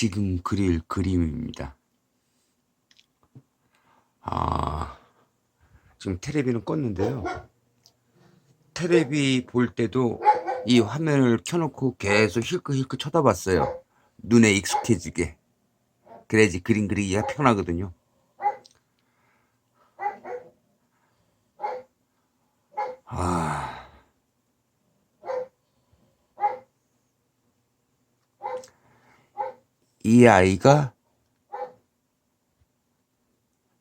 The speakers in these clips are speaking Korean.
지금 그릴 그림입니다. 아, 지금 테레비는 껐는데요. 테레비 볼 때도 이 화면을 켜놓고 계속 힐끗힐끗 쳐다봤어요. 눈에 익숙해지게. 그래야지 그림 그리기가 편하거든요. 이 아이가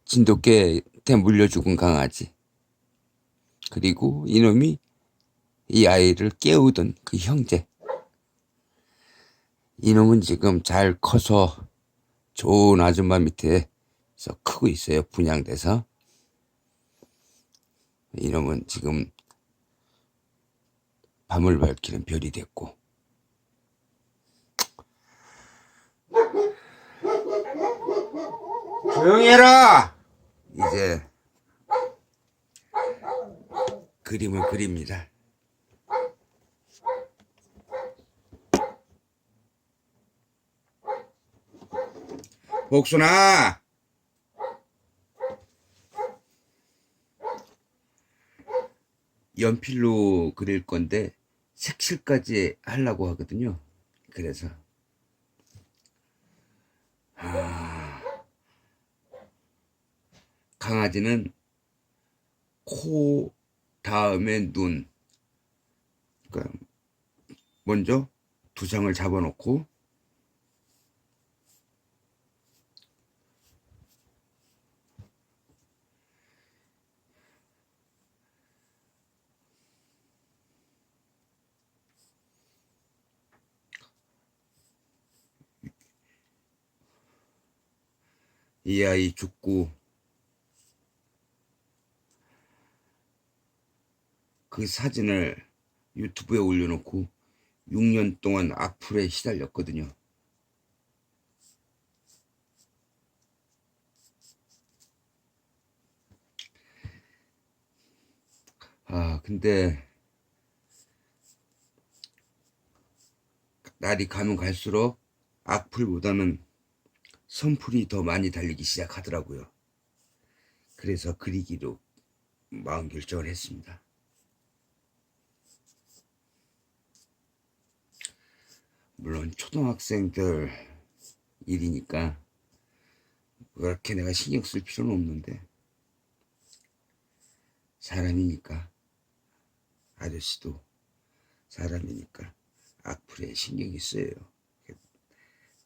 진돗개한테 물려 죽은 강아지. 그리고 이놈이 이 아이를 깨우던 그 형제. 이놈은 지금 잘 커서 좋은 아줌마 밑에서 크고 있어요. 분양돼서. 이놈은 지금 밤을 밝히는 별이 됐고. 조용히 해라! 이제 그림을 그립니다. 복순아! 연필로 그릴 건데 색칠까지 하려고 하거든요. 그래서 아, 강아지는 코 다음에 눈. 그러니까 먼저 두 장을 잡아놓고 이 아이 죽고 그 사진을 유튜브에 올려놓고 6년 동안 악플에 시달렸거든요. 아, 근데 날이 가면 갈수록 악플보다는 선풀이 더 많이 달리기 시작하더라고요. 그래서 그리기로 마음 결정을 했습니다. 물론 초등학생들 일이니까 그렇게 내가 신경 쓸 필요는 없는데 사람이니까 아저씨도 사람이니까 악플에 신경이 쓰여요.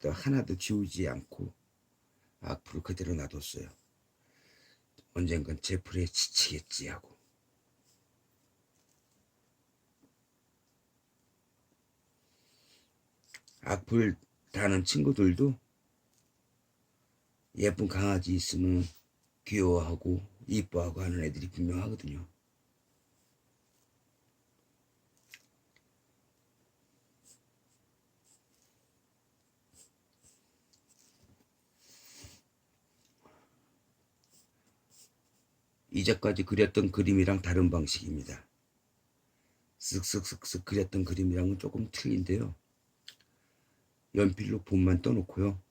또 하나도 지우지 않고 악플을 그대로 놔뒀어요. 언젠간 제 풀에 지치겠지 하고. 악플 다는 친구들도 예쁜 강아지 있으면 귀여워하고 이뻐하고 하는 애들이 분명하거든요. 이제까지 그렸던 그림이랑 다른 방식입니다. 쓱쓱쓱쓱 그렸던 그림이랑은 조금 틀린데요. 연필로 본만 떠놓고요.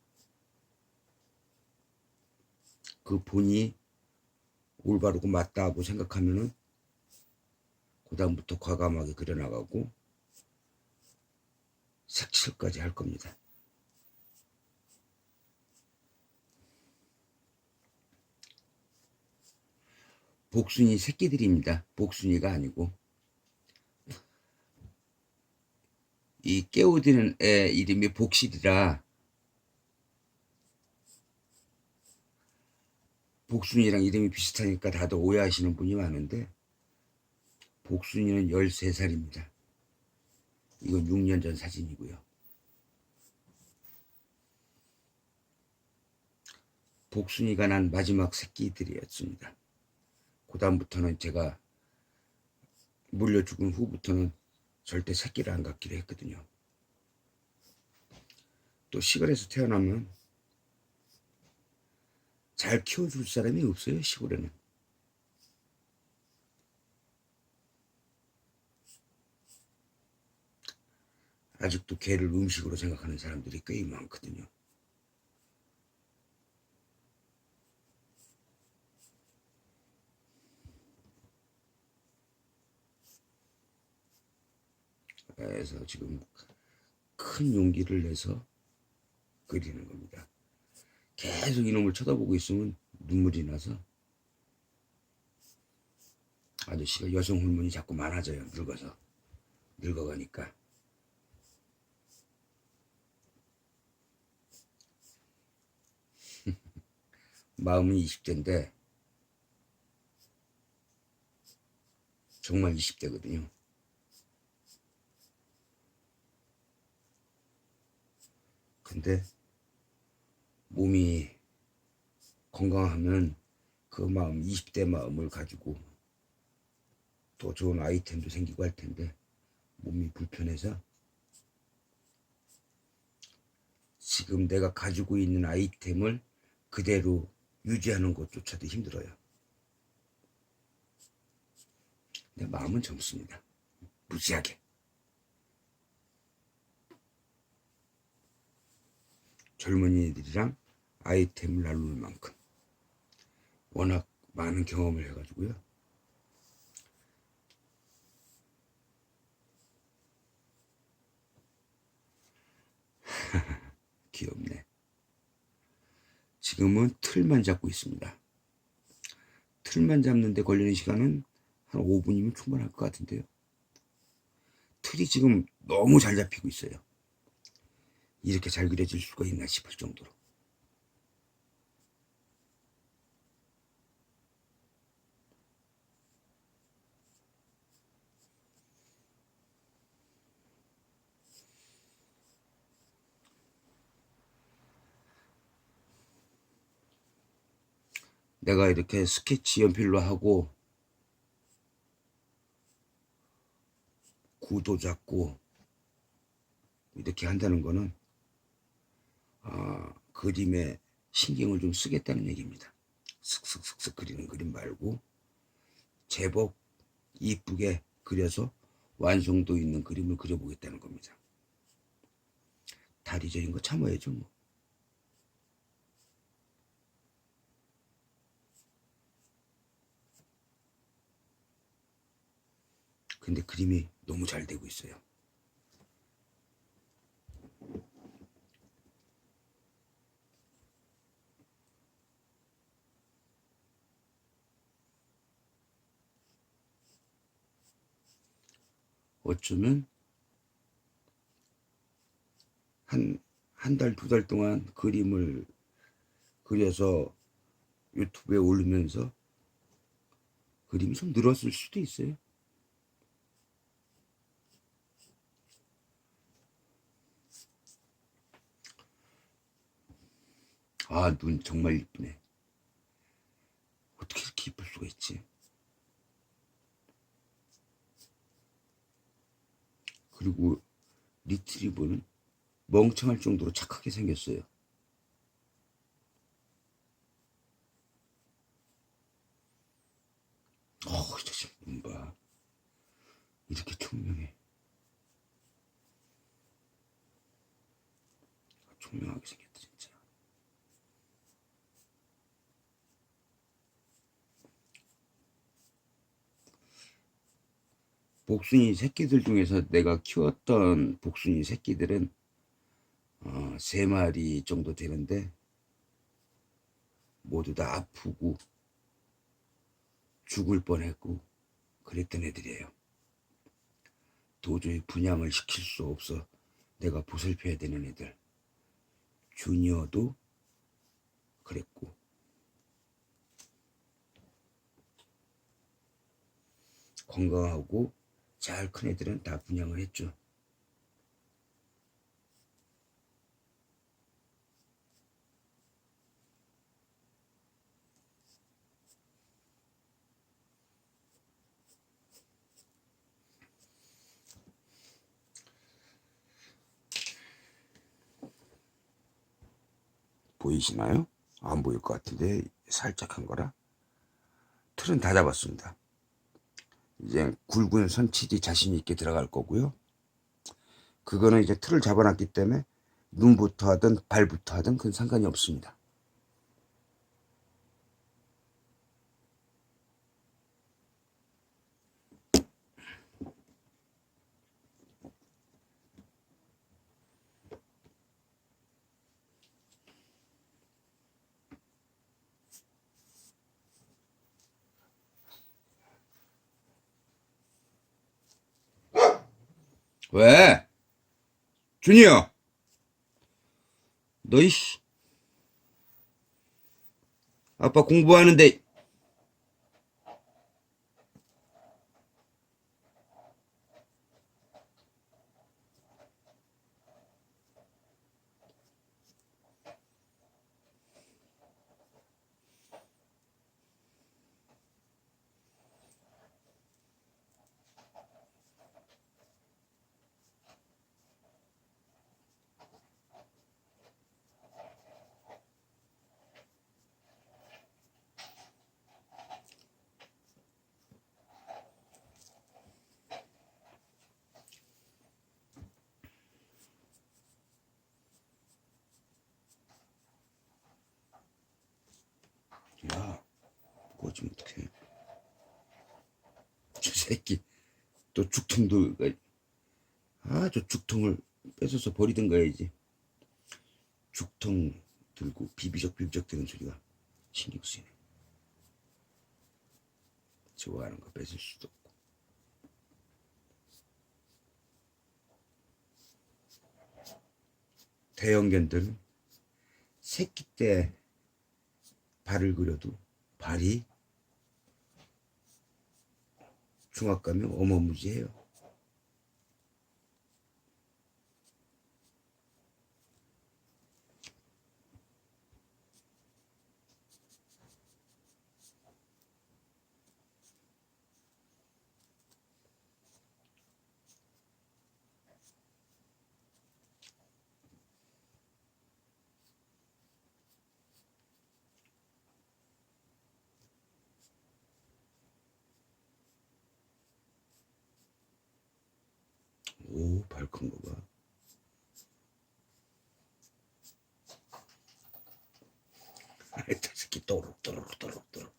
그 본이 올바르고 맞다고 생각하면은 그 다음부터 과감하게 그려나가고 색칠까지 할 겁니다. 복순이 새끼들입니다. 복순이가 아니고 이 깨우드는 애 이름이 복실이라 복순이랑 이름이 비슷하니까 다들 오해하시는 분이 많은데 복순이는 13살입니다. 이건 6년 전 사진이고요. 복순이가 난 마지막 새끼들이었습니다. 그 다음부터는 제가 물려 죽은 후부터는 절대 새끼를 안 갖기로 했거든요. 또 시골에서 태어나면 잘 키워줄 사람이 없어요, 시골에는. 아직도 개를 음식으로 생각하는 사람들이 꽤 많거든요. 해서 지금 큰 용기를 내서 그리는 겁니다. 계속 이놈을 쳐다보고 있으면 눈물이 나서 아저씨가 여성 호르몬이 자꾸 많아져요. 늙어서 늙어가니까 마음은 20대인데 정말 20대거든요. 근데 몸이 건강하면 그 마음, 20대 마음을 가지고 또 좋은 아이템도 생기고 할 텐데 몸이 불편해서 지금 내가 가지고 있는 아이템을 그대로 유지하는 것조차도 힘들어요. 내 마음은 젊습니다. 무지하게. 젊은이들이랑 아이템을 나눌 만큼 워낙 많은 경험을 해가지고요. 귀엽네. 지금은 틀만 잡고 있습니다. 틀만 잡는데 걸리는 시간은 한 5분이면 충분할 것 같은데요. 틀이 지금 너무 잘 잡히고 있어요. 이렇게 잘 그려질 수가 있나 싶을 정도로. 내가 이렇게 스케치 연필로 하고 구도 잡고 이렇게 한다는 거는 아, 그림에 신경을 좀 쓰겠다는 얘기입니다. 슥슥슥슥 그리는 그림 말고 제법 이쁘게 그려서 완성도 있는 그림을 그려보겠다는 겁니다. 다리 저린 거 참아야죠 뭐. 근데 그림이 너무 잘 되고 있어요. 어쩌면 한, 한 달, 두 달 동안 그림을 그려서 유튜브에 올리면서 그림이 좀 늘었을 수도 있어요. 아, 눈 정말 이쁘네. 어떻게 이렇게 이쁠 수가 있지? 그리고 리트리버는 멍청할 정도로 착하게 생겼어요. 어, 저 자식 눈 봐. 이렇게 총명해. 총명하게 생겼다, 진짜. 복순이 새끼들 중에서 내가 키웠던 복순이 새끼들은 어, 세 마리 정도 되는데 모두 다 아프고 죽을 뻔했고 그랬던 애들이에요. 도저히 분양을 시킬 수 없어 내가 보살펴야 되는 애들. 주니어도 그랬고 건강하고 잘 큰 애들은 다 분양을 했죠. 보이시나요? 안 보일 것 같은데 살짝 한 거라 틀은 다 잡았습니다. 이제 굵은 선칠이 자신 있게 들어갈 거고요. 그거는 이제 틀을 잡아놨기 때문에 눈부터 하든 발부터 하든 그건 상관이 없습니다. 왜? 준이야. 너 이씨. 아빠 공부하는데 야, 그거좀 어떡해. 저 새끼, 또 죽통도, 아, 저 죽통을 뺏어서 버리든 가야지. 죽통 들고 비비적 비비적 되는 소리가 신경 쓰이네. 좋아하는 거 뺏을 수도 없고. 대형견들은 새끼 때 발을 그려도 발이 가면 어마무지해요. 오, 발 큰 거 봐. 아이, 저 새끼 또록 또록 또록 또록.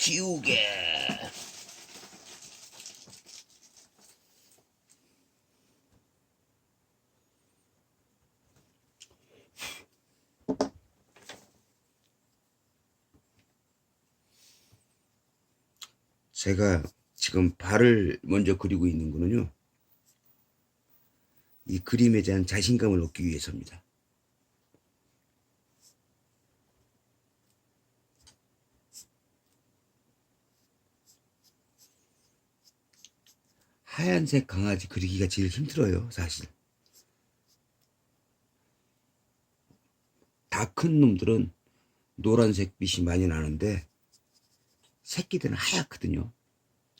지우개. 제가 지금 발을 먼저 그리고 있는 거는요. 이 그림에 대한 자신감을 얻기 위해서입니다. 하얀색 강아지 그리기가 제일 힘들어요, 사실. 다 큰 놈들은 노란색 빛이 많이 나는데 새끼들은 하얗거든요.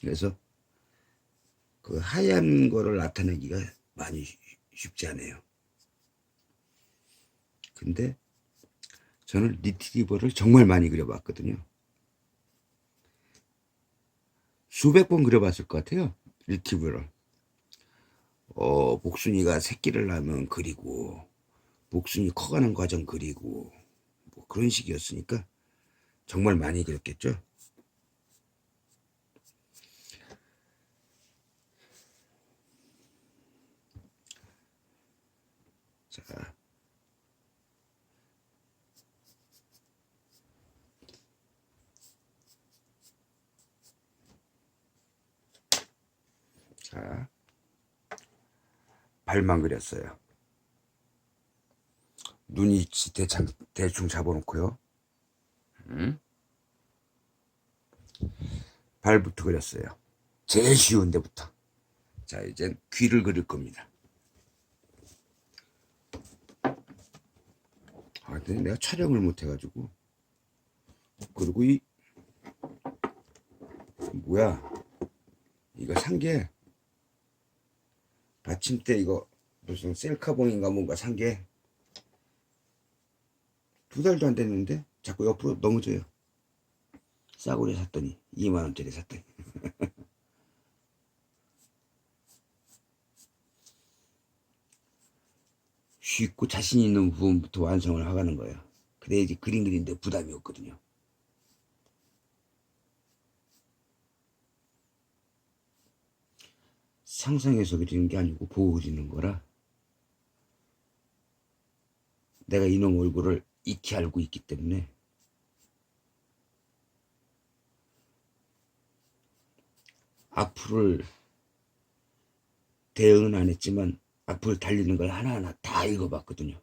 그래서 그 하얀 거를 나타내기가 많이 쉬- 쉽지 않아요. 근데 저는 리트리버를 정말 많이 그려봤거든요. 수백 번 그려봤을 것 같아요. 리트리버를. 어, 복순이가 새끼를 낳으면 그리고, 복순이 커가는 과정 그리고, 뭐 그런 식이었으니까 정말 많이 그렸겠죠. 자. 자. 발만 그렸어요. 눈이 대충, 대충 잡아놓고요. 음? 발부터 그렸어요. 제일 쉬운 데부터. 자, 이젠 귀를 그릴 겁니다. 아, 근데 내가 촬영을 못 해가지고. 그리고 이, 뭐야. 이거 산 게, 받침대 이거, 무슨 셀카봉인가 뭔가 산 게, 두 달도 안 됐는데, 자꾸 옆으로 넘어져요. 싸구려 샀더니, 2만원짜리 샀더니. 쉽고 자신 있는 부분부터 완성을 하가는 거예요. 그래야지 그림 그리는데 부담이 없거든요. 상상해서 그리는 게 아니고 보고 그리는 거라 내가 이놈 얼굴을 익히 알고 있기 때문에 악플을 대응은 안 했지만 악플 달리는 걸 하나하나 다 읽어봤거든요.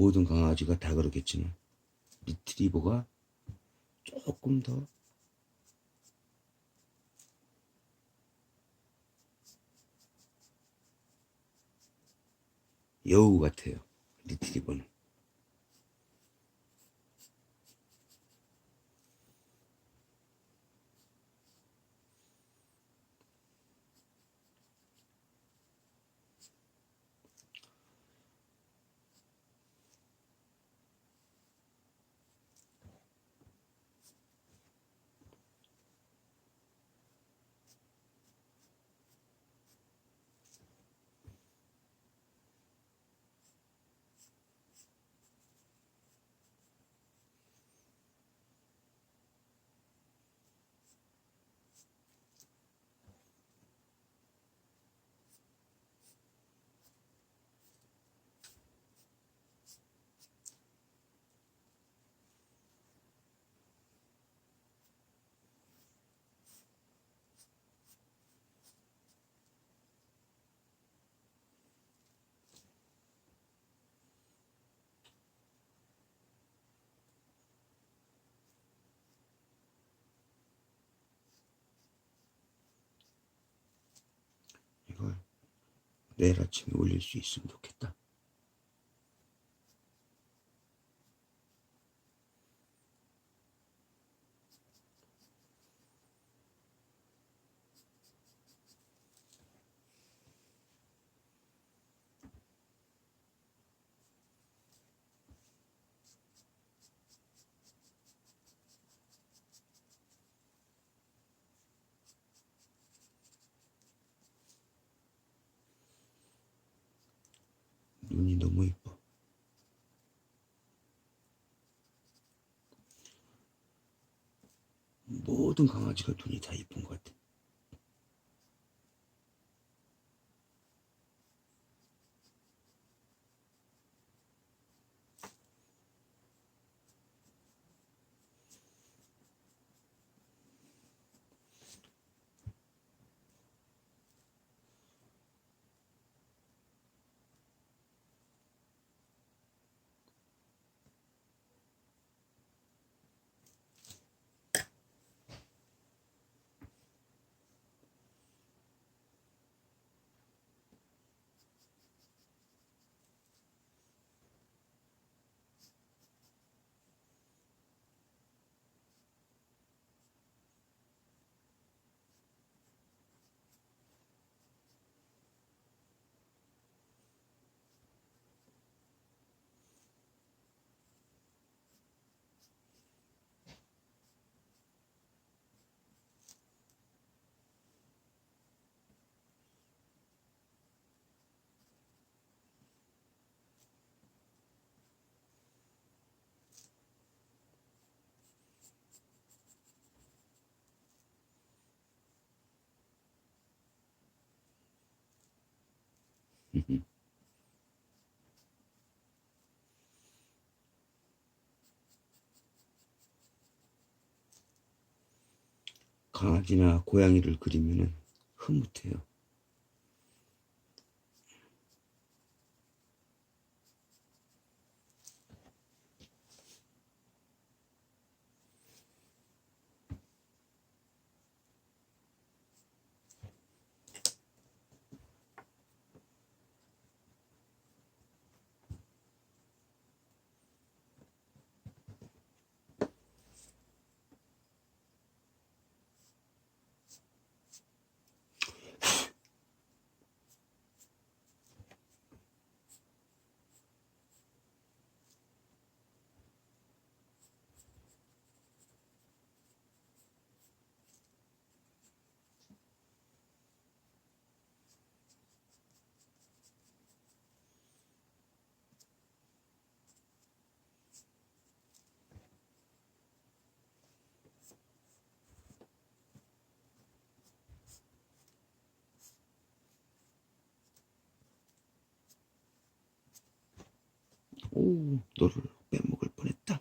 모든 강아지가 다 그렇겠지만 리트리버가 조금 더 여우 같아요. 리트리버는. 이걸 내일 아침에 올릴 수 있으면 좋겠다. 너무 이뻐. 모든 강아지가 눈이 다 이쁜 것 같아. 강아지나 고양이를 그리면은 흐뭇해요. 오, 너를 빼먹을 뻔했다.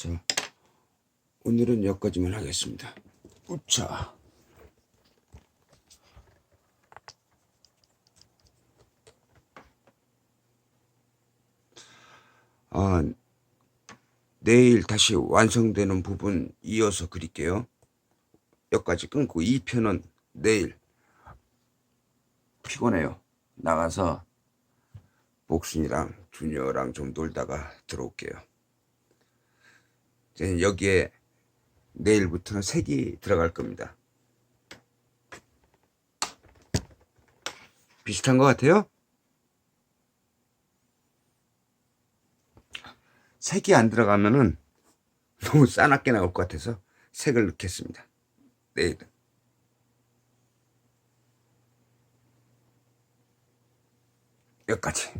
자, 오늘은 여기까지만 하겠습니다. 우차. 아, 내일 다시 완성되는 부분 이어서 그릴게요. 여기까지 끊고 2편은 내일 피곤해요. 나가서 복순이랑 주녀랑 좀 놀다가 들어올게요. 여기에 내일부터는 색이 들어갈 겁니다. 비슷한 것 같아요? 색이 안 들어가면은 너무 싸납게 나올 것 같아서 색을 넣겠습니다. 내일은. 여기까지.